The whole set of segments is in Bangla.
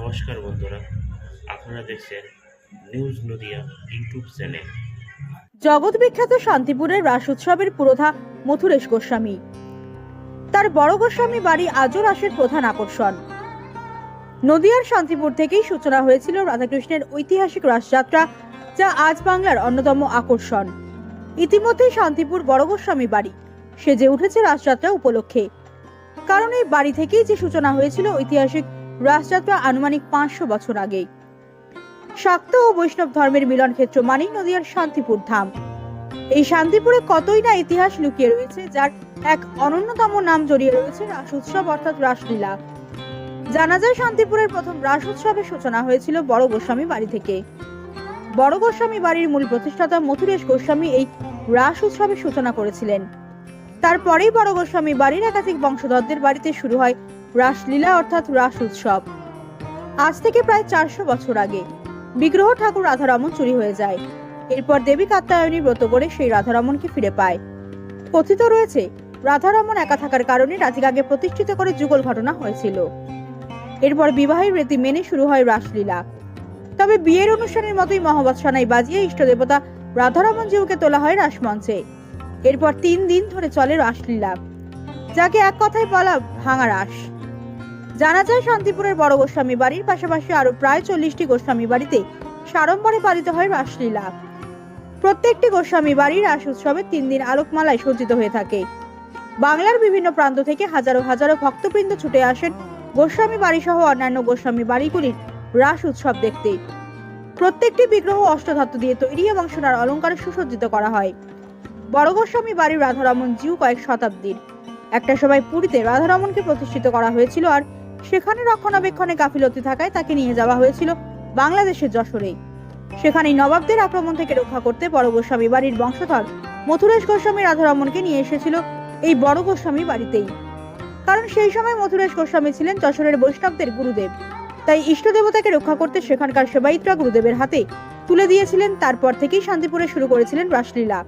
নমস্কার বন্ধুরা, আপনারা দেখছেন নিউজ নদিয়া ইউটিউব চ্যানেল। জগৎ বিখ্যাত শান্তিপুরের রাস উৎসবের পুরোধা মথুরেশ গোস্বামী। তার বড় গোস্বামী বাড়ি আজও রাসের প্রধান আকর্ষণ। নদিয়ার শান্তিপুর থেকেই সূচনা হয়েছিল রাধাকৃষ্ণের ঐতিহাসিক রাসযাত্রা, যা আজ বাংলার অন্যতম আকর্ষণ। ইতিমধ্যেই শান্তিপুর বড় গোস্বামী বাড়ি সেজে উঠেছে রাসযাত্রা উপলক্ষে। কারণ এই বাড়ি থেকেই যে সূচনা হয়েছিল ঐতিহাসিক রাসযাত্রা আনুমানিক পাঁচশো বছর আগে শাক্ত ও বৈষ্ণব ধর্মের মিলন ক্ষেত্র মানেই নদিয়ার শান্তিপুর ধাম। এই শান্তিপুরে কতই না ইতিহাস লুকিয়ে রয়েছে, যার এক অনন্যতম নাম জড়িয়ে রয়েছে রাস উৎসব অর্থাৎ রাসলীলা। জানা যায় শান্তিপুরের প্রথম রাস উৎসবের সূচনা হয়েছিল বড় গোস্বামী বাড়ি থেকে। বড় গোস্বামী বাড়ির মূল প্রতিষ্ঠাতা মথুরেশ গোস্বামী এই রাস উৎসবের সূচনা করেছিলেন। তারপরেই বড় গোস্বামী বাড়ির একাধিক বংশধরদের বাড়িতে শুরু হয় রাসলীলা অর্থাৎ রাস উৎসব। আজ থেকে প্রায় চারশো বছর আগে বিগ্রহ ঠাকুর রাধারমন চুরি হয়ে যায়। এরপর দেবী কাত্যায়নী ব্রত করে সেই রাধারমনকে ফিরে পায়। কথিত রয়েছে রাধারমন একা থাকার কারণে রাধিকাকে প্রতিষ্ঠিত করে যুগল ঘটনা হয়েছিল। এরপর বিবাহের রীতি মেনে শুরু হয় রাসলীলা। তবে বিয়ের অনুষ্ঠানের মতোই মহবত সানাই বাজিয়ে ইষ্ট দেবতা রাধারমন জিউকে তোলা হয় রাসমঞ্চে। এরপর তিন দিন ধরে চলে রাসলীলা, যাকে এক কথায় বলা ভাঙা রাস। জানা যায়, শান্তিপুরের বড় গোস্বামী বাড়ির পাশাপাশি আরও প্রায় চল্লিশটি গোস্বামী বাড়িতে সাড়ম্বরে পালিত হয় রাসলীলা। প্রত্যেকটি গোস্বামী বাড়ির রাস উৎসবে তিন দিন আলোকমালায় সজ্জিত হয়ে থাকে। বাংলার বিভিন্ন প্রান্ত থেকে হাজারো হাজারো ভক্তবৃন্দ ছুটে আসেন গোস্বামী বাড়ি সহ অন্যান্য গোস্বামী বাড়িগুলির রাস উৎসব দেখতে। প্রত্যেকটি বিগ্রহ অষ্টধাতু দিয়ে তৈরি এবং সোনার অলঙ্কারে সুসজ্জিত করা হয়। বড় গোস্বামী বাড়ির রাধারমন জিউ কয়েক শতাব্দীর। একটা সময় পুরীতে রাধারমনকে প্রতিষ্ঠিত করা হয়েছিল আর সেখানে রক্ষণাবেক্ষণে গাফিলতি থাকায় তাকে নিয়ে যাওয়া হয়েছিল বাংলাদেশের যশোরে সেখানে নবাবদের আক্রমণ থেকে রক্ষা করতে বড় গোস্বামী বাড়ির বংশধর মথুরেশ গোস্বামী রাধারমনকে নিয়ে এসেছিল এই বড় গোস্বামী বাড়িতেই। কারণ সেই সময় মথুরেশ গোস্বামী ছিলেন যশোরের বৈষ্ণবদের গুরুদেব। তাই ইষ্ট দেবতাকে রক্ষা করতে সেখানকার সেবায়িতরা গুরুদেবের হাতে তুলে দিয়েছিলেন, তারপর থেকেই শান্তিপুরে শুরু করেছিলেন রাসলীলা।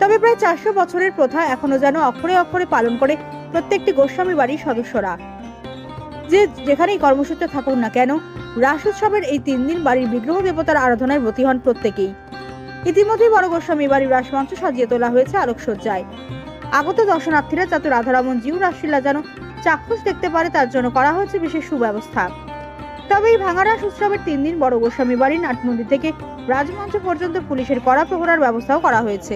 তবে প্রায় চারশো বছরের প্রথা এখনও যেন অক্ষরে অক্ষরে পালন করে প্রত্যেকটি গোস্বামী বাড়ির সদস্যরা। যে যেখানেই কর্মসূত্রে থাকুন না কেন রাস উৎসবের এই তিন দিন বাড়ির বিগ্রহ দেবতার আরাধনায় ব্রতী হন প্রত্যেকেই। ইতিমধ্যেই বড় গোস্বামী বাড়ির রাসমঞ্চ সাজিয়ে তোলা হয়েছে আলোকসজ্জায়। আগত দর্শনার্থীরা যাতে রাধারমন জিউ রাসলীলা যেন চাক্ষুষ দেখতে পারে, তার জন্য করা হয়েছে বিশেষ সুব্যবস্থা। তবে এই ভাঙা রাস উৎসবের তিন দিন বড় গোস্বামী বাড়ির নাটমন্দির থেকে রাজমঞ্চ পর্যন্ত পুলিশের কড়া প্রহরার ব্যবস্থাও করা হয়েছে।